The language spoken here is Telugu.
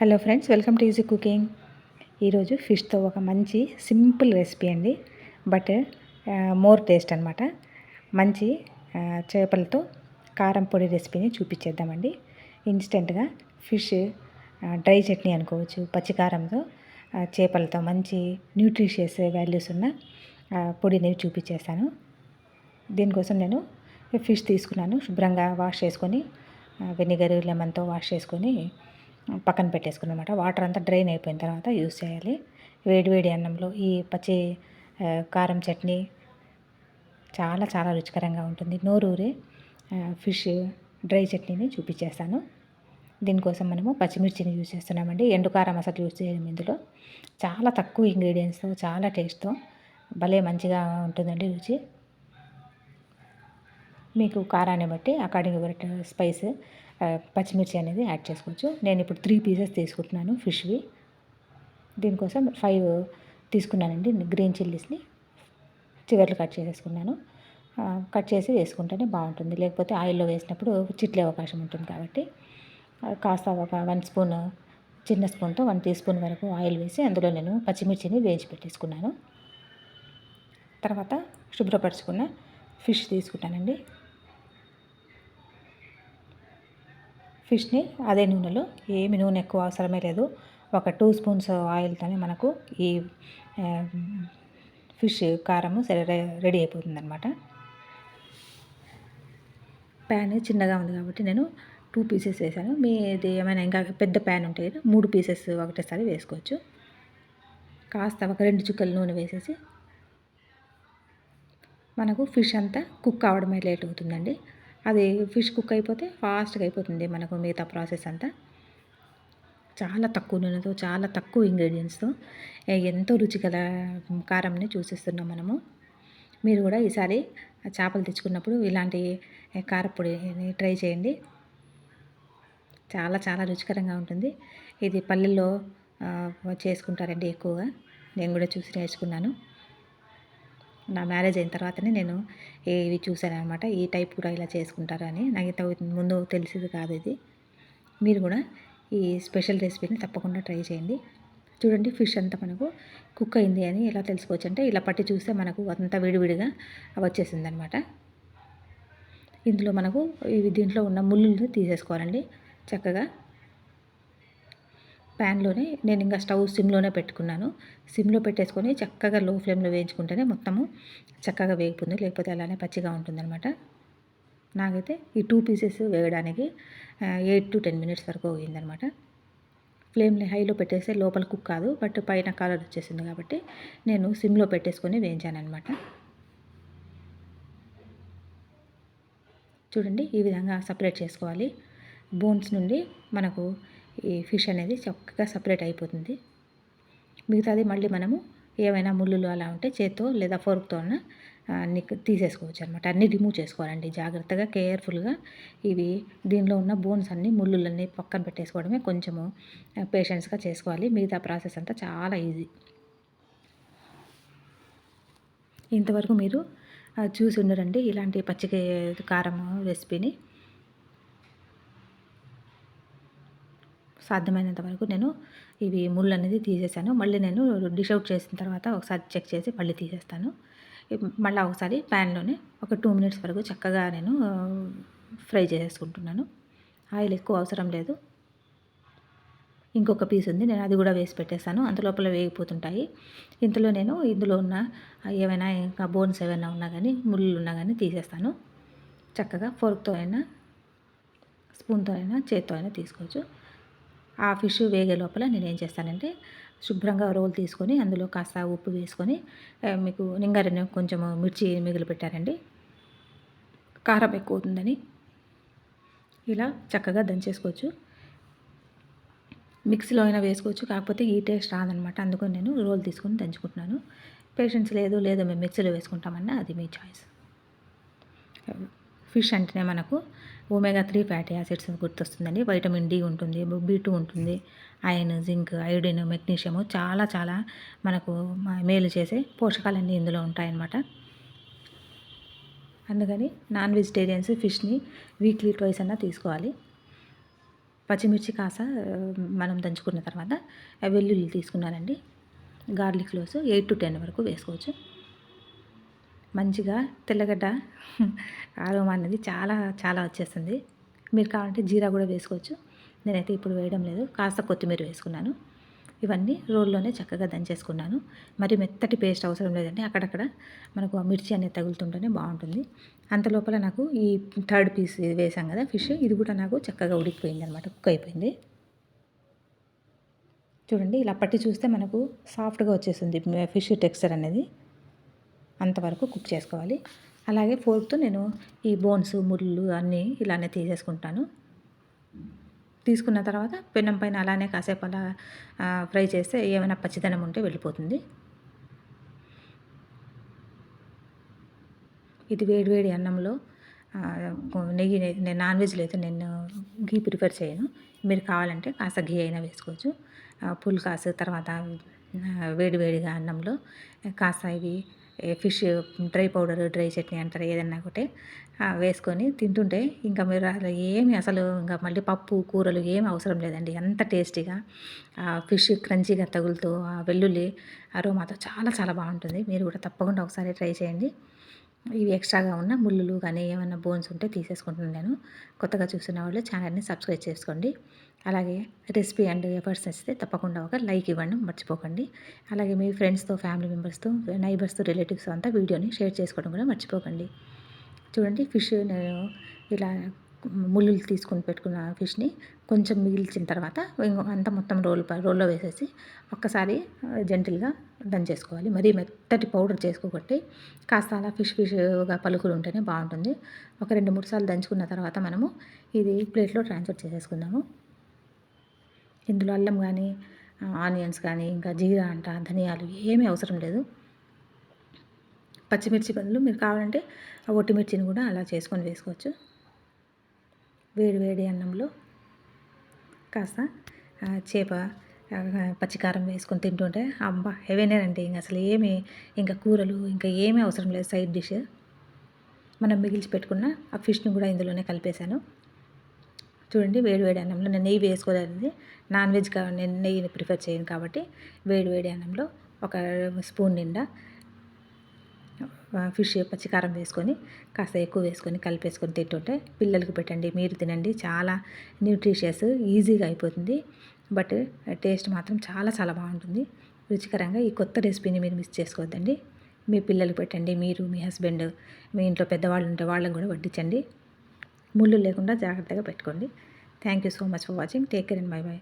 Hello friends welcome to easy cooking. ఈరోజు ఫిష్తో ఒక మంచి సింపుల్ రెసిపీ అండి. బట్ మోర్ టేస్ట్ అనమాట మంచి చేపలతో కారం పొడి రెసిపీని చూపించేద్దామండి. ఇన్స్టెంట్గా ఫిష్ డ్రై చట్నీ అనుకోవచ్చు పచ్చికారంతో చేపలతో మంచి న్యూట్రిషియస్ వాల్యూస్ ఉన్న పొడిని చూపించేస్తాను. దీనికోసం నేను ఫిష్ తీసుకున్నాను శుభ్రంగా వాష్ చేసుకొని వెనిగర్ లెమన్తో వాష్ చేసుకొని పక్కన పెట్టేసుకున్నమాట. వాటర్ అంతా డ్రైన్ అయిపోయిన తర్వాత యూస్ చేయాలి. వేడివేడి అన్నంలో ఈ పచ్చి కారం చట్నీ చాలా చాలా రుచికరంగా ఉంటుంది. నోరూరి ఫిష్ డ్రై చట్నీని చూపించేస్తాను. దీనికోసం మనము పచ్చిమిర్చిని యూజ్ చేస్తున్నామండి. ఎండు కారం అసలు యూజ్ చేయడం ఇందులో. చాలా తక్కువ ఇంగ్రీడియంట్స్తో చాలా టేస్ట్తో భలే మంచిగా ఉంటుందండి రుచి. మీకు కారాన్ని బట్టి అకార్డింగ్ స్పైస్ పచ్చిమిర్చి అనేది యాడ్ చేసుకోవచ్చు. నేను ఇప్పుడు త్రీ పీసెస్ తీసుకుంటున్నాను ఫిష్వి దీనికోసం ఫైవ్ తీసుకున్నానండి గ్రీన్ చిల్లీస్ని చివర్లు కట్ చేసేసుకున్నాను. కట్ చేసి వేసుకుంటేనే బాగుంటుంది. లేకపోతే ఆయిల్లో వేసినప్పుడు చిట్లే అవకాశం ఉంటుంది కాబట్టి. కాస్త ఒక వన్ స్పూన్ చిన్న స్పూన్తో వన్ టీ స్పూన్ వరకు ఆయిల్ వేసి అందులో నేను పచ్చిమిర్చిని వేయించి పెట్టేసుకున్నాను. తర్వాత శుభ్రపరచుకున్న ఫిష్ తీసుకుంటానండి. ఫిష్ని అదే నూనెలో ఏమి నూనె ఎక్కువ అవసరమే లేదు. ఒక టూ స్పూన్స్ ఆయిల్తోనే మనకు ఈ ఫిష్ కారము సరే రెడీ అయిపోతుందన్నమాట. ప్యాన్ చిన్నగా ఉంది కాబట్టి నేను టూ పీసెస్ వేసాను మీది ఏమైనా ఇంకా పెద్ద ప్యాన్ ఉంటే మూడు పీసెస్ ఒకటేసారి వేసుకోవచ్చు. కాస్త ఒక రెండు చుక్కలు నూనె వేసేసి మనకు ఫిష్ అంతా కుక్ అవడమే లేట్ అవుతుందండి. అది ఫిష్ కుక్ అయిపోతే ఫాస్ట్గా అయిపోతుంది మనకు మిగతా ప్రాసెస్ అంతా. చాలా తక్కువ నూనెతో చాలా తక్కువ ఇంగ్రీడియంట్స్తో ఎంతో రుచికర కారంని చూసిస్తున్నాం మనము. మీరు కూడా ఈసారి చేపలు తెచ్చుకున్నప్పుడు ఇలాంటి కారపొడిని ట్రై చేయండి. చాలా చాలా రుచికరంగా ఉంటుంది. ఇది పల్లెల్లో చేసుకుంటారండి ఎక్కువగా. నేను కూడా చూసి నేర్చుకున్నాను. నా మ్యారేజ్ అయిన తర్వాతనే నేను ఇవి చూశాను అనమాట ఈ టైప్ కూడా ఇలా చేసుకుంటారు అని. నాకు ఇంత ముందు తెలిసేది కాదు ఇది. మీరు కూడా ఈ స్పెషల్ రెసిపీని తప్పకుండా ట్రై చేయండి. చూడండి ఫిష్ అంతా మనకు కుక్ అయింది అని ఎలా తెలుసుకోవచ్చు అంటే ఇలా పట్టి చూస్తే మనకు అంతా విడివిడిగా వచ్చేసింది అనమాట ఇందులో మనకు ఇవి దీంట్లో ఉన్న ముళ్ళులు తీసేసుకోవాలండి. చక్కగా ప్యాన్లోనే నేను ఇంకా స్టవ్ సిమ్లోనే పెట్టుకున్నాను. సిమ్లో పెట్టేసుకొని చక్కగా లో ఫ్లేమ్లో వేయించుకుంటేనే మొత్తము చక్కగా వేగిపోతుంది. లేకపోతే అలానే పచ్చిగా ఉంటుందన్నమాట. నాకైతే ఈ టూ పీసెస్ వేయడానికి ఎయిట్ టు టెన్ మినిట్స్ వరకు అయిందనమాట ఫ్లేమ్ని హైలో పెట్టేస్తే లోపల కుక్ కాదు బట్ పైన కలర్ వచ్చేసింది కాబట్టి నేను సిమ్లో పెట్టేసుకొని వేయించాను అనమాట చూడండి ఈ విధంగా సపరేట్ చేసుకోవాలి. బోన్స్ నుండి మనకు ఈ ఫిష్ అనేది చక్కగా సపరేట్ అయిపోతుంది. మిగతాది మళ్ళీ మనము ఏమైనా ముళ్ళులు అలా ఉంటే చేత్తో లేదా ఫోర్క్తో అన్ని తీసేసుకోవచ్చు అనమాట అన్నీ రిమూవ్ చేసుకోవాలండి. జాగ్రత్తగా కేర్ఫుల్గా ఇవి దీనిలో ఉన్న బోన్స్ అన్ని ముళ్ళులన్నీ పక్కన పెట్టేసుకోవడమే కొంచెము పేషెన్స్గా చేసుకోవాలి. మిగతా ప్రాసెస్ అంతా చాలా ఈజీ ఇంతవరకు మీరు చూసి ఉండరండి ఇలాంటి పచ్చిక కారం రెసిపీని సాధ్యమైనంత వరకు నేను ఇవి ముళ్ళు అనేది తీసేసాను. మళ్ళీ నేను డిష్ అవుట్ చేసిన తర్వాత ఒకసారి చెక్ చేసి మళ్ళీ తీసేస్తాను. మళ్ళీ ఒకసారి ప్యాన్లోనే ఒక టూ మినిట్స్ వరకు చక్కగా నేను ఫ్రై చేసేసుకుంటున్నాను ఆయిల్ ఎక్కువ అవసరం లేదు. ఇంకొక పీస్ ఉంది. నేను అది కూడా వేసి పెట్టేస్తాను అంత లోపల వేగిపోతుంటాయి. ఇంతలో నేను ఇందులో ఉన్న ఏమైనా ఇంకా బోన్స్ ఏమైనా ఉన్నా కానీ ముళ్ళు ఉన్నా కానీ తీసేస్తాను. చక్కగా ఫోర్క్తో అయినా స్పూన్తో అయినా చేత్తో అయినా తీసుకోవచ్చు. ఆ ఫిష్ వేగే లోపల నేను ఏం చేస్తానంటే శుభ్రంగా రోల్ తీసుకొని అందులో కాస్త ఉప్పు వేసుకొని మీకు నింగారని కొంచెం మిర్చి మిగిలి పెట్టారండి కారం ఎక్కువ అవుతుందని ఇలా చక్కగా దంచేసుకోవచ్చు. మిక్సీలో అయినా వేసుకోవచ్చు కాకపోతే ఈ టేస్ట్ రాదనమాట. అందుకని నేను రోల్ తీసుకొని దంచుకుంటున్నాను. పేషెన్స్ లేదు లేదు మేము మిక్సీలో వేసుకుంటామన్నా అది మీ చాయిస్. ఫిష్ అంటేనే మనకు ఒమేగా త్రీ ఫ్యాటీ యాసిడ్స్ గుర్తొస్తుందండి. వైటమిన్ డి ఉంటుంది బి టూ ఉంటుంది ఐరన్ జింక్ ఐడిన్ మెగ్నీషియం చాలా చాలా మనకు మేలు చేసే పోషకాలన్నీ ఇందులో ఉంటాయన్నమాట. అందుకని నాన్ వెజిటేరియన్స్ ఫిష్ని వీక్లీ ట్వైస్ అన్నా తీసుకోవాలి. పచ్చిమిర్చి కాస మనం దంచుకున్న తర్వాత వెల్లుల్లి తీసుకున్నానండి. Garlic cloves eight to ten వరకు వేసుకోవచ్చు. మంచిగా తెల్లగడ్డ ఆరోమా అనేది చాలా చాలా వచ్చేస్తుంది. మీరు కావాలంటే జీరా కూడా వేసుకోవచ్చు. నేనైతే ఇప్పుడు వేయడం లేదు. కాస్త కొత్తిమీర వేసుకున్నాను. ఇవన్నీ రోల్లోనే చక్కగా దంచేసుకున్నాను. మరి మెత్తటి పేస్ట్ అవసరం లేదండి. అక్కడక్కడ మనకు ఆ మిర్చి అనేది తగులుతుంటేనే బాగుంటుంది. అంత లోపల నాకు ఈ థర్డ్ పీస్ ఇది వేసాం కదా ఫిష్. ఇది కూడా నాకు చక్కగా ఉడికిపోయింది అనమాట కుక్ అయిపోయింది. చూడండి ఇలా పట్టి చూస్తే మనకు సాఫ్ట్గా వచ్చేస్తుంది ఫిష్ టెక్స్చర్ అనేది. అంతవరకు కుక్ చేసుకోవాలి. అలాగే ఫోర్క్తో నేను ఈ బోన్స్ ముళ్ళు అన్నీ ఇలానే తీసేసుకుంటాను. తీసుకున్న తర్వాత పెనం పైన అలానే కాసేపు అలా ఫ్రై చేస్తే ఏమైనా పచ్చిదనం ఉంటే వెళ్ళిపోతుంది. ఇది వేడివేడి అన్నంలో నెయ్యి నేను నాన్ వెజ్లో అయితే నేను ఘీ ప్రిఫర్ చేయను. మీరు కావాలంటే కాస్త ఘీ అయినా వేసుకోవచ్చు. ఆ, పుల్కాసు తర్వాత వేడివేడిగా అన్నంలో కాస్త ఇవి fish dry powder dry chutney అంటారు ఏదన్నా ఒకటి వేసుకొని తింటుంటే ఇంకా మీరు అసలు ఏమి అసలు ఇంకా మళ్ళీ పప్పు కూరలు ఏమి అవసరం లేదండి. ఎంత టేస్టీగా ఆ ఫిష్ క్రంచీగా తగులుతూ ఆ వెల్లుల్లి అరోమాతో చాలా చాలా బాగుంటుంది. మీరు కూడా తప్పకుండా ఒకసారి ట్రై చేయండి. ఇవి ఎక్స్ట్రాగా ఉన్న ముళ్ళులు కానీ ఏమైనా బోన్స్ ఉంటే తీసేసుకుంటున్నాను నేను. కొత్తగా చూస్తున్న వాళ్ళు ఛానల్ని సబ్స్క్రైబ్ చేసుకోండి. అలాగే రెసిపీ అండ్ ఎఫర్ట్స్ నచ్చితే తప్పకుండా ఒక లైక్ ఇవ్వండి మర్చిపోకండి. అలాగే మీ ఫ్రెండ్స్తో ఫ్యామిలీ మెంబర్స్తో నైబర్స్తో రిలేటివ్స్ అంతా వీడియోని షేర్ చేసుకోవడం కూడా మర్చిపోకండి. చూడండి ఫిష్ నేను ఇలా ముళ్ళు తీసుకొని పెట్టుకున్న ఫిష్ని కొంచెం మిగిల్చిన తర్వాత ఇంకో అంత మొత్తం రోల్ రోల్లో వేసేసి ఒక్కసారి జెంటిల్గా దంచేసుకోవాలి మరీ మెత్తటి పౌడర్ చేసుకోబట్టి కాస్త అలా ఫిష్ ఫిష్గా పలుకులు ఉంటేనే బాగుంటుంది. ఒక రెండు మూడు సార్లు దంచుకున్న తర్వాత మనము ఇది ప్లేట్లో ట్రాన్స్ఫర్ చేసేసుకుందాము. ఇందులో అల్లం కానీ ఆనియన్స్ కానీ ఇంకా జీరా అంట ధనియాలు ఏమీ అవసరం లేదు. పచ్చిమిర్చి బదులు మీరు కావాలంటే ఆ ఒట్టిమిర్చిని కూడా అలా చేసుకొని వేసుకోవచ్చు. వేడి వేడి అన్నంలో కాస్త చేప పచ్చికారం వేసుకొని తింటుంటే అబ్బా హెవెనేనండి ఇంక అసలు ఏమి ఇంకా కూరలు ఇంకా ఏమీ అవసరం లేదు సైడ్ డిష్ మనం మిగిల్చి పెట్టుకున్న ఆ ఫిష్ని కూడా ఇందులోనే కలిపేశాను. చూడండి వేడి వేడి అన్నంలో నేను నెయ్యి వేసుకోలేదు నాన్ వెజ్ కా నేను నెయ్యిని ప్రిఫర్ చేయను కాబట్టి వేడి వేడి అన్నంలో ఒక స్పూన్ నిండా ఫిష్ పచ్చికారం వేసుకొని కాస్త ఎక్కువ వేసుకొని కలిపేసుకొని తింటుంటే పిల్లలకు పెట్టండి మీరు తినండి. చాలా న్యూట్రిషియస్ ఈజీగా అయిపోతుంది. బట్ టేస్ట్ మాత్రం చాలా చాలా బాగుంటుంది. రుచికరంగా ఈ కొత్త రెసిపీని మీరు మిస్ చేసుకోవద్దండి. మీ పిల్లలకు పెట్టండి మీరు మీ హస్బెండ్ మీ ఇంట్లో పెద్దవాళ్ళు ఉంటే వాళ్ళని కూడా వడ్డించండి. ముళ్ళు లేకుండా జాగ్రత్తగా పెట్టుకోండి. Thank you so much for watching take care and bye bye